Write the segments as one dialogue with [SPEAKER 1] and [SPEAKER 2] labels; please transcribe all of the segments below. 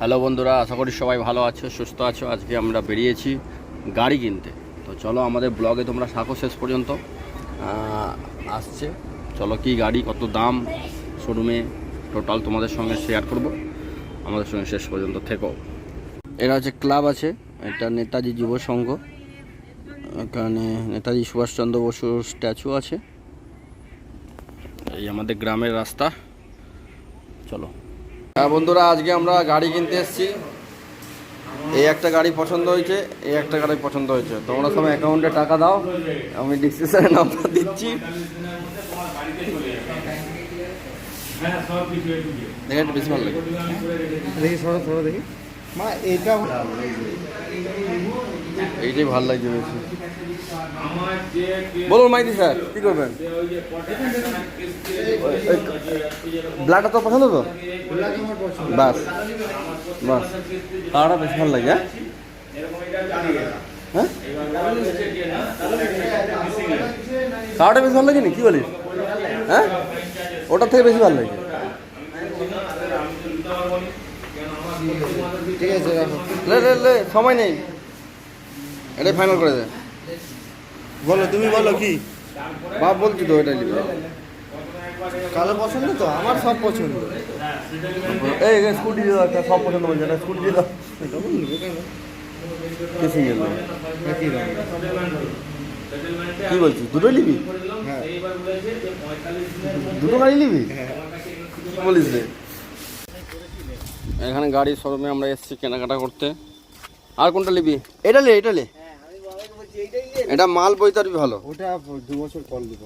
[SPEAKER 1] Hello বন্ধুরা, আশা করি সবাই ভালো আছো, সুস্থ আছো। আজকে আমরা বেরিয়েছি গাড়ি কিনতে। তো চলো আমাদের ব্লগে তোমরা থাকো শেষ পর্যন্ত। আসছে। চলো কি গাড়ি, কত দাম শোরুমে টোটাল তোমাদের সঙ্গে শেয়ার করব। আমাদের সঙ্গে শেষ পর্যন্ত থেকো। এরা হচ্ছে ক্লাব আছে, এটা নেতাজি যুব সংঘ। এখানে নেতাজি সুভাষচন্দ্র বসুর স্ট্যাচু আছে। এই আমাদের গ্রামের রাস্তা। চলো। বন্ধুরা আজকে আমরা গাড়ি কিনতে এসেছি। এই একটা গাড়ি পছন্দ হয়েছে এই একটা গাড়ি পছন্দ হয়েছে। তোমরা সবাই অ্যাকাউন্টে টাকা দাও আমি ডিসক্রিপশনে নাম্বার দিচ্ছি। দেখে একটু বেশি ভালো লাগে।
[SPEAKER 2] দেখি সরো সরো দেখি। মা এটা
[SPEAKER 1] এইটাই ভালো লাগছে বেশি। বলুন মাইতি স্যার কি করবেন? ব্লাডটা তো পছন্দ তো? বাস বাস। কারটা বেশি ভালো লাগে হ্যাঁ? হ্যাঁ? বেশি ভালো লাগে নি কি বলিস? হ্যাঁ? ওটার থেকে বেশি ভালো লাগে।
[SPEAKER 2] ঠিক আছে
[SPEAKER 1] সময় নেই। এটাই ফাইনাল করে দে।
[SPEAKER 2] বলো তুমি বলো কি?
[SPEAKER 1] বাপ বলছি তো এটাই নিবে
[SPEAKER 2] কালো পছন্দ তো? আমার সব পছন্দ।
[SPEAKER 1] এই স্কুটি দিয়ে একটা সব পছন্দ বলছে না স্কুটি দিয়ে দাও।
[SPEAKER 2] নিবে কেন
[SPEAKER 1] কি সিঙ্গেল
[SPEAKER 2] একই রঙ
[SPEAKER 1] কি বলছিস দুটোই নিবি?
[SPEAKER 2] হ্যাঁ।
[SPEAKER 1] দুটো গাড়ি নিবি?
[SPEAKER 2] হ্যাঁ।
[SPEAKER 1] কি বলিস রে? এখানে গাড়ি শোরুমে আমরা এসেছি কেনাকাটা করতে। আর কোনটা নিবি? এটা লে এটা লে। এটা মাল বই তার ভালো।
[SPEAKER 2] ওটা দু বছর কল দিব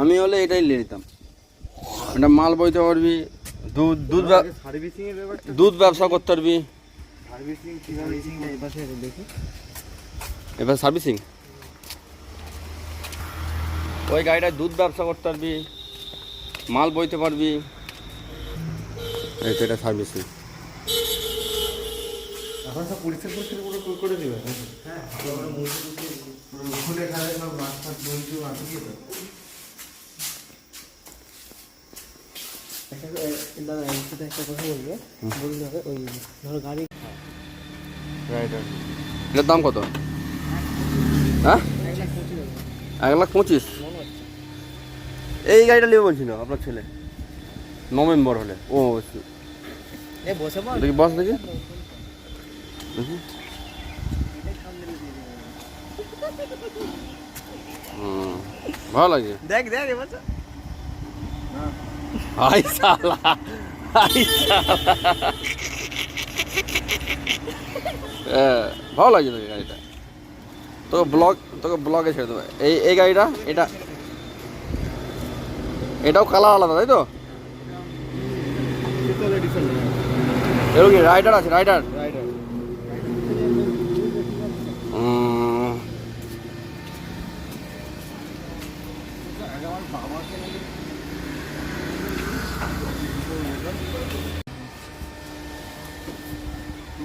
[SPEAKER 1] আমি হলে এটাই নিয়ে নিতাম। এটা মাল বইতে পারবি দুধ দুধ দুধ ব্যবসা করতে পারবি।
[SPEAKER 2] সার্ভিসিং কীভাবে এই পাশে দেখি।
[SPEAKER 1] এবার সার্ভিসিং। ওই গাড়িটায় দুধ ব্যবসা করতে পারবি মাল বইতে পারবি। এটা সার্ভিসিং।
[SPEAKER 2] এখন সব পরিষ্কার পরিষ্কার করে করে- করে দিবে। হ্যাঁ খুলে খালে সব মাছ ফাছ বলছি আসিয়ে তো
[SPEAKER 3] দাদা এর সাথে একটা কথা বলব। বলতে হবে ওই ধরো গাড়ি
[SPEAKER 1] এটার দাম কত? হ্যাঁ? এক লাখ পঁচিশ। এই গাড়িটা নেবে বলছিল আপনার ছেলে। নভেম্বর হলে। ও
[SPEAKER 3] বসে
[SPEAKER 1] দেখি বস দেখি। দেখি। হুম, ভালো লাগে?
[SPEAKER 3] দেখ দেখ এবার
[SPEAKER 1] হাই সালা হাই সালা হ্যাঁ, ভালো লাগছে তোকে গাড়িটা। তোকে ব্লগ তোকে ব্লগে ছেড়ে দেবে। এই এই গাড়িটা এটা। এটাও কালার আলাদা তাই তো? এরকম রাইডার আছে রাইডার
[SPEAKER 2] রাইডার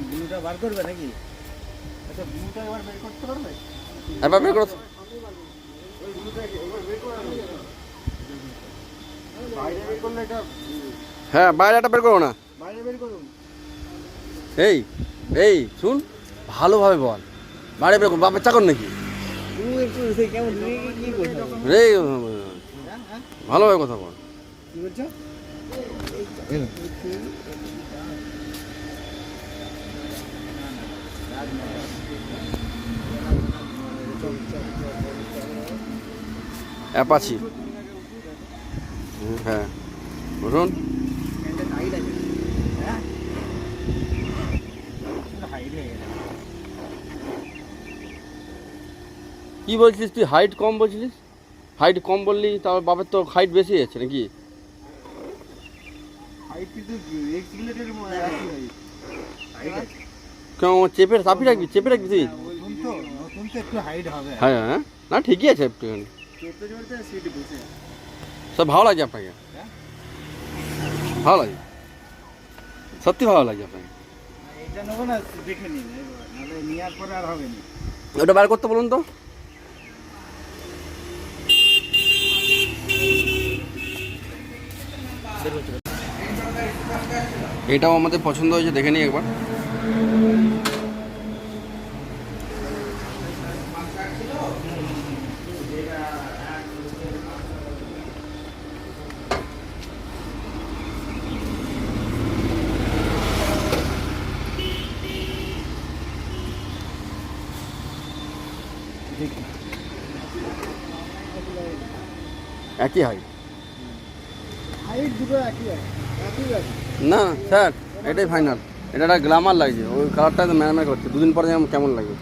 [SPEAKER 2] ব্লুটা বার করবে নাকি? আচ্ছা ব্লুটা এবার বের করতে পারবে?
[SPEAKER 1] এবার বের করো
[SPEAKER 2] ওই ব্লুটা একবার বের করে বাইরে বের করলে এটা
[SPEAKER 1] হ্যাঁ বাইরে একটা বের করো না।
[SPEAKER 2] বাইরে বের করুন।
[SPEAKER 1] এই এই শুন ভালোভাবে বল। বাইরে বের করো বাপের চাকর নাকি? রে ভালোভাবে কথা বল। অ্যাপাচি। হ্যাঁ বলুন কি বলছিস তুই? হাইট কম বলছিলিস? হাইট কম বললি তার বাপের তো হাইট বেশি আছে নাকি? কেন চেপে চাপি রাখবি চেপে রাখবি তুই?
[SPEAKER 2] হবে।
[SPEAKER 1] হ্যাঁ হ্যাঁ। না ঠিকই আছে একটুখানি। সব ভালো লাগছে আপনাকে? ভালো লাগে? সত্যি ভালো লাগছে আপনাকে?
[SPEAKER 2] না।
[SPEAKER 1] ওটা বার করতে বলুন তো
[SPEAKER 3] বের করছ
[SPEAKER 1] এটাও আমাদের পছন্দ হয়েছে দেখে নিই একবার। একই হাইট
[SPEAKER 3] হাইট দুটো একই আছে একই আছে
[SPEAKER 1] না স্যার এটাই ফাইনাল এটা একটা গ্লামার লাগছে। ওই কালারটা তো ম্যারামে করছে। দুদিন পরে যেমন কেমন লাগবে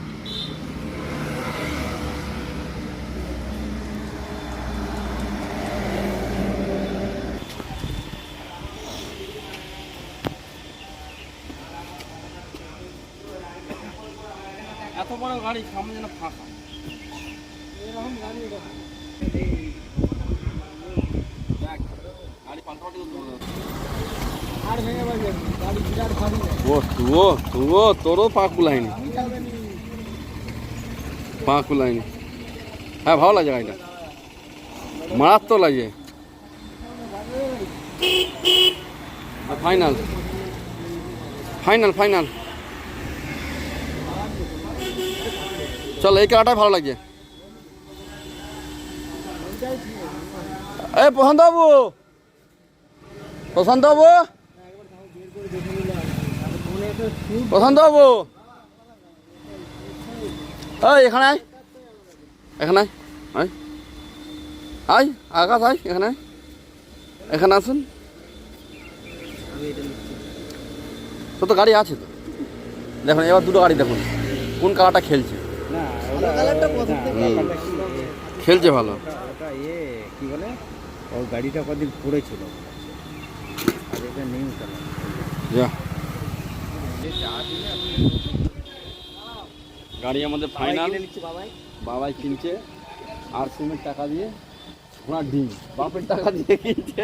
[SPEAKER 1] এত বড় গাড়ি সামনে যেন ফাঁকা।
[SPEAKER 3] এরকম গাড়ি এরকম
[SPEAKER 1] গাড়ি পাল্টাপাল্টি
[SPEAKER 3] আর ভেঙে বাজে গাড়ি বিরাট ভারী না
[SPEAKER 1] ও তোরও পা কুলায়নি। পা কুলায়নি। হ্যাঁ ভালো লাগে গাড়িটা। মারাত্মক লাগে। ফাইনাল ফাইনাল ফাইনাল চল, এই কালারটাই ভালো লাগছে এই প্রশান্ত বাবু! প্রশান্ত বাবু? প্রশান্ত বাবু? এখানে আয়। এখানে আয়। আকাশ আয়, এখানে এখানে আসুন। তো তো গাড়ি আছে তো। দেখুন, এবার দুটো গাড়ি দেখুন। কোন কালারটা খেলছে। খেলছে ভালো।
[SPEAKER 2] ইয়ে ও গাড়িটা কদিন পড়েছিল। নিউ
[SPEAKER 1] যা গাড়ি আমাদের ফাইনাল
[SPEAKER 3] নিচ্ছি বাবাই
[SPEAKER 1] বাবাই কিনছে আর সিমের টাকা দিয়ে ঘোড়ার ডিম বাপের টাকা দিয়ে কিনছে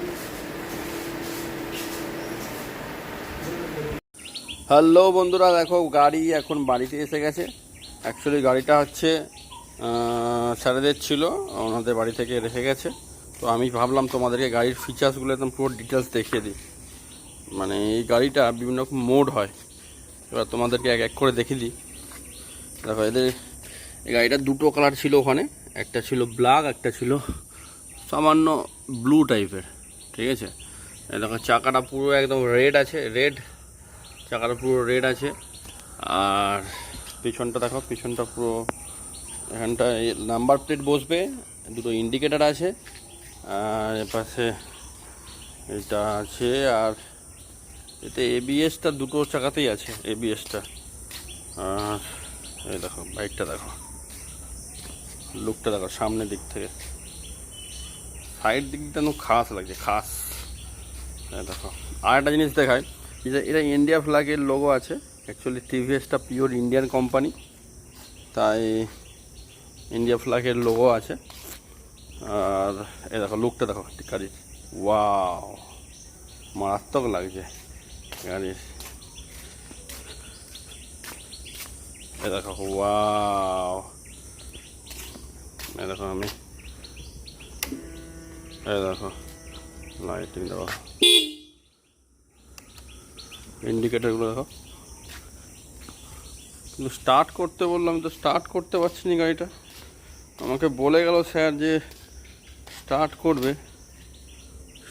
[SPEAKER 1] বন্ধুরা, দেখো গাড়ি এখন বাড়িতে এসে গেছে। অ্যাকচুয়ালি গাড়িটা হচ্ছে স্যারেদের ছিল, ওনাদের বাড়ি থেকে রেখে গেছে। তো আমি ভাবলাম তোমাদেরকে গাড়ির ফিচার্সগুলো একদম পুরো ডিটেলস দেখিয়ে দিই। মানে এই গাড়িটা বিভিন্ন রকম মোড হয়। এবার তোমাদেরকে এক এক করে দেখিয়ে দিই। দেখো এদের, এই গাড়িটার দুটো কালার ছিল ওখানে। একটা ছিল ব্ল্যাক একটা ছিল সামান্য ব্লু টাইপের ঠিক আছে? দেখো চাকাটা পুরো একদম রেড আছে। রেড চাকাটা পুরো রেড আছে। আর পিছনটা দেখো, পিছনটা পুরো এখানটা নাম্বার প্লেট বসবে, দুটো ইন্ডিকেটার আছে। আর এপাশে এটা আছে, আর এতে এবিএসটা দুটো চাকাতেই আছে এবিএসটা আর এই দেখো, বাইকটা দেখো। লুকটা দেখো, সামনের দিক থেকে। সাইড দিকটা খাস লাগছে, খাস। দেখো, আর একটা জিনিস দেখায় এটা ইন্ডিয়া ফ্ল্যাগের লোগো আছে। অ্যাকচুয়ালি টিভিএসটা পিওর ইন্ডিয়ান কোম্পানি তাই ইন্ডিয়া ফ্ল্যাগের লোগো আছে। আর এই দেখো লুকটা দেখো, গাড়ির। ওয়াও মারাত্মক লাগছে গাড়ির। এই দেখো ওয়াও এই দেখো আমি। এই দেখো লাইটিং দেখো। ইন্ডিকেটারগুলো দেখো। কিন্তু স্টার্ট করতে বললাম তো স্টার্ট করতে পারছি না গাড়িটা। আমাকে বলে গেল স্যার যে স্টার্ট করবে।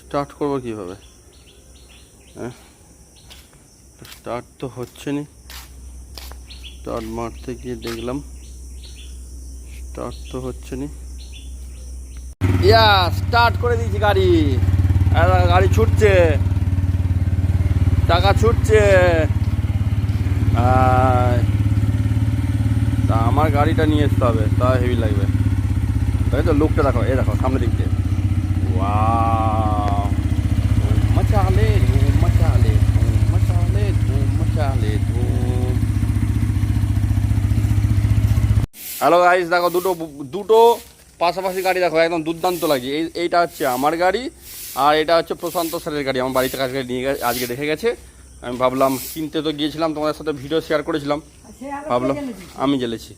[SPEAKER 1] স্টার্ট করব কীভাবে? হ্যাঁ? স্টার্ট তো হচ্ছে না। স্টার্ট মারতে গিয়ে দেখলাম। স্টার্ট তো হচ্ছে না। ইয়া স্টার্ট করে দিয়েছি গাড়ি। গাড়ি ছুটছে। টাকা ছুটছে। তা আমার গাড়িটা নিয়ে আসতে হবে, তা হেভি লাগবে। তাই তো লুকটা দেখো এই দেখো, সামনের দিক দিয়ে মচালে ধুম মচালে ধুম ধুম হ্যালো গাইস দেখো দুটো দুটো পাশাপাশি গাড়ি দেখো, একদম দুর্দান্ত লাগে এই, এইটা হচ্ছে আমার গাড়ি আর এটা হচ্ছে প্রশান্ত স্যারের গাড়ি আমার বাড়িতে কাছে নিয়ে আজকে দেখে গেছে। আমি ভাবলাম কিনতে তো গিয়েছিলাম তোমাদের সাথে ভিডিও শেয়ার করেছিলাম। ভাবলাম আমি জ্বেলেছি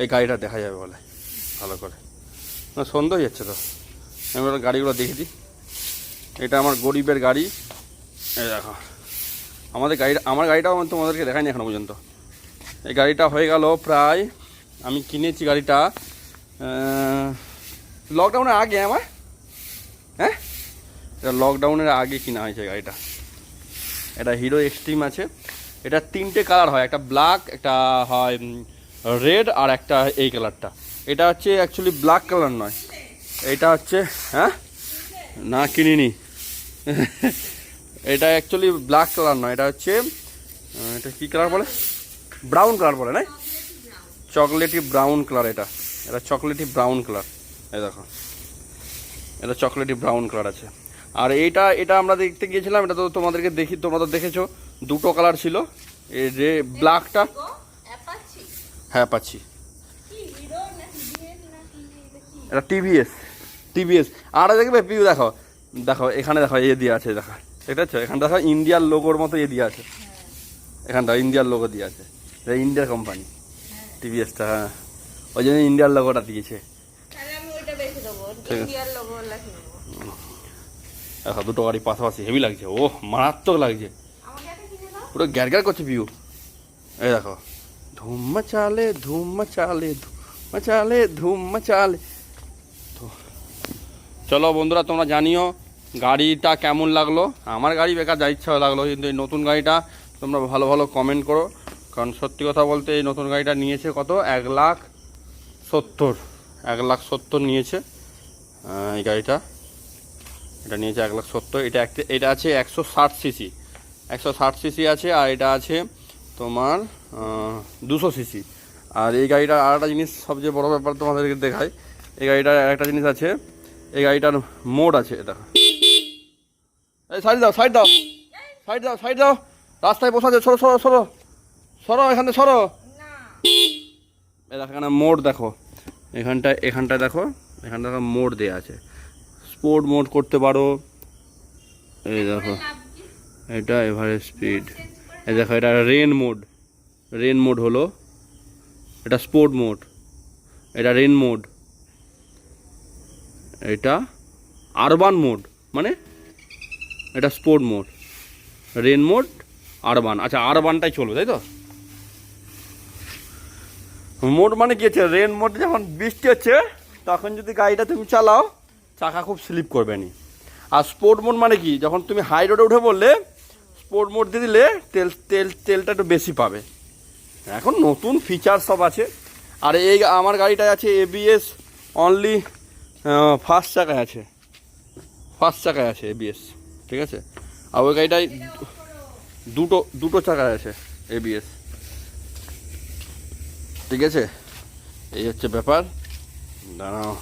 [SPEAKER 1] এই গাড়িটা দেখা যাবে বলে ভালো করে। না সন্ধ্যা যাচ্ছে তো। আমি গাড়িগুলো দেখে দিই। এটা আমার গরিবের গাড়ি। এই দেখো আমাদের গাড়িটা আমার গাড়িটাও আমি তোমাদেরকে দেখাইনি এখনও পর্যন্ত। এই গাড়িটা হয়ে গেল প্রায় আমি কিনেছি গাড়িটা লকডাউনের আগে আমার? হ্যাঁ? এটা লকডাউনের আগে কিনা হয়েছে গাড়িটা। এটা হিরো এক্সট্রিম আছে। এটা তিনটে কালার হয়, একটা ব্ল্যাক একটা হয় রেড আর একটা এই কালারটা এটা হচ্ছে অ্যাকচুয়ালি ব্ল্যাক কালার নয়। এটা হচ্ছে হ্যাঁ? না, কিনিনি। এটা অ্যাকচুয়ালি ব্ল্যাক কালার নয়। এটা হচ্ছে এটা কী কালার বলে? ব্রাউন কালার বলে না চকলেটি ব্রাউন কালার এটা। এটা চকলেটি ব্রাউন কালার এই দেখো। এটা চকলেটি ব্রাউন কালার আছে। আর এইটা এটা আমরা দেখতে গিয়েছিলাম এটা তো তোমাদেরকে দেখি তোমরা তো দেখেছ দুটো কালার ছিল। এই যে ব্ল্যাকটা হ্যাঁ পাচ্ছি এটা টিভিএস টিভিএস আর দেখবে পিউ দেখো। দেখো এখানে দেখো এ দিয়ে আছে দেখো। ঠিক আছে এখানটা দেখো ইন্ডিয়ার লোগোর মতো এ দিয়ে আছে। এখানটা ইন্ডিয়ার লোগো দিয়ে আছে। এটা ইন্ডিয়ার কোম্পানি টিভিএসটা হ্যাঁ। ওই জন্য ইন্ডিয়ার লোগোটা দিয়েছে। ঠিক আছে। দেখো দুটো গাড়ি পাশাপাশি হেভি লাগছে। ও মারাত্মক লাগছে। পুরো গ্যার গ্যার করছে পিউ। এই দেখো। ধুম চালে ধুম চালে ধুম চালে ধুম চালে। তো চলো বন্ধুরা তোমরা জানিও গাড়িটা কেমন লাগল। আমার গাড়ি বেকার যা ইচ্ছা লাগল। কিন্তু এই নতুন গাড়িটা তোমরা ভালো ভালো কমেন্ট করো। কারণ সত্যি কথা বলতে এই নতুন গাড়িটা নিয়েছে কত? এক লাখ সত্তর। এক লাখ সত্তর নিয়েছে এই গাড়িটা। এটা নিয়েছে এক লাখ সত্তর, এটা একটা, এটা আছে একশো ষাট সিসি একশো ষাট সিসি আছে আর এটা আছে তোমার দুশো সিসি আর এই গাড়িটার আর একটা জিনিস সবচেয়ে বড় ব্যাপার তোমাদেরকে দেখায় এই গাড়িটার একটা জিনিস আছে, এই গাড়িটার মোড আছে এটা এই সাইড দাও সাইড দাও সাইড দাও সাইড দাও, রাস্তায় বসা আছে সরো সরো সরো সরো, এখানে সরো। এখানে মোড দেখো, এখানটায় এখানটায় দেখো এখানটা মোড দেওয়া আছে। স্পোর্ট মোড করতে পারো। এই দেখো, এটা এভারেজ স্পিড এই দেখো, এটা রেন মোড রেন মোড হলো, এটা স্পোর্ট মোড এটা রেন মোড এটা আরবান মোড মানে এটা sport mode rain mode urban আচ্ছা আরবানটাই চলবে, তাই তো? মোড মানে কি হচ্ছে? রেন মোড যখন বৃষ্টি হচ্ছে, তখন যদি গাড়িটা তুমি চালাও চাকা খুব স্লিপ করবে নি। আর স্পোর্ট মোড মানে কি? যখন তুমি হাই রোডে উঠে পড়লে স্পোর্ট মোড দিয়ে দিলে তেল তেল, তেলটা একটু বেশি পাবে। এখন নতুন ফিচার সব আছে। আর এই আমার গাড়িটায় আছে এবিএস অনলি ফার্স্ট চাকায় আছে। ফার্স্ট চাকায় আছে এবিএস ঠিক আছে? আর ওই গাড়িটায় দুটো দুটো চাকায় আছে এবিএস ঠিক আছে? এই হচ্ছে ব্যাপার। দাঁড়াও।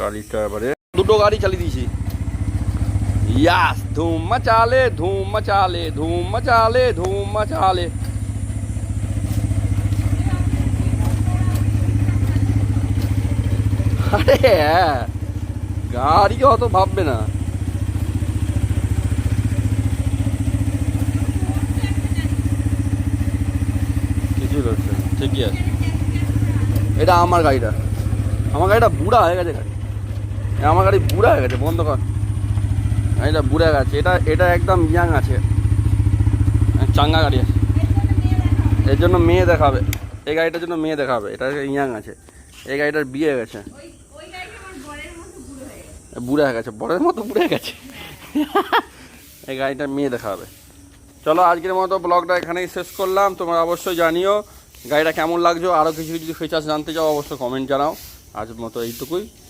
[SPEAKER 1] গাড়িটা এবারে। দুটো গাড়ি চালিয়ে দিয়েছি। ইয়াস ধুম মচালে ধুম মচালে ধুম মচালে ধুম মচালে হ্যাঁ গাড়ি অত ভাববে না। কিছুই করছে ঠিকই আছে। এটা আমার গাড়িটা। আমার গাড়িটা বুড়া হয়ে গেছে আমার গাড়ি বুড়া হয়ে গেছে বন্ধ কর। এটা বুড়া গেছে এটা এটা একদম ইয়াং আছে। চাঙ্গা গাড়ি আছে। এর জন্য মেয়ে দেখাবে। এই গাড়িটার জন্য মেয়ে দেখাবে এটা ইয়াং আছে। এই গাড়িটার বিয়ে গেছে।
[SPEAKER 4] বরের
[SPEAKER 1] বুড়ো হয়ে গেছে। বড়ের মতো বুড়ে গেছে। এই গাড়িটা মেয়ে দেখাবে। চলো আজকের মতো ব্লগটা এখানেই শেষ করলাম। তোমরা অবশ্যই জানিও গাড়িটা কেমন লাগছো। আরও কিছু যদি ফিচার্স জানতে চাও অবশ্যই কমেন্ট জানাও। আজ মতো এইটুকুই।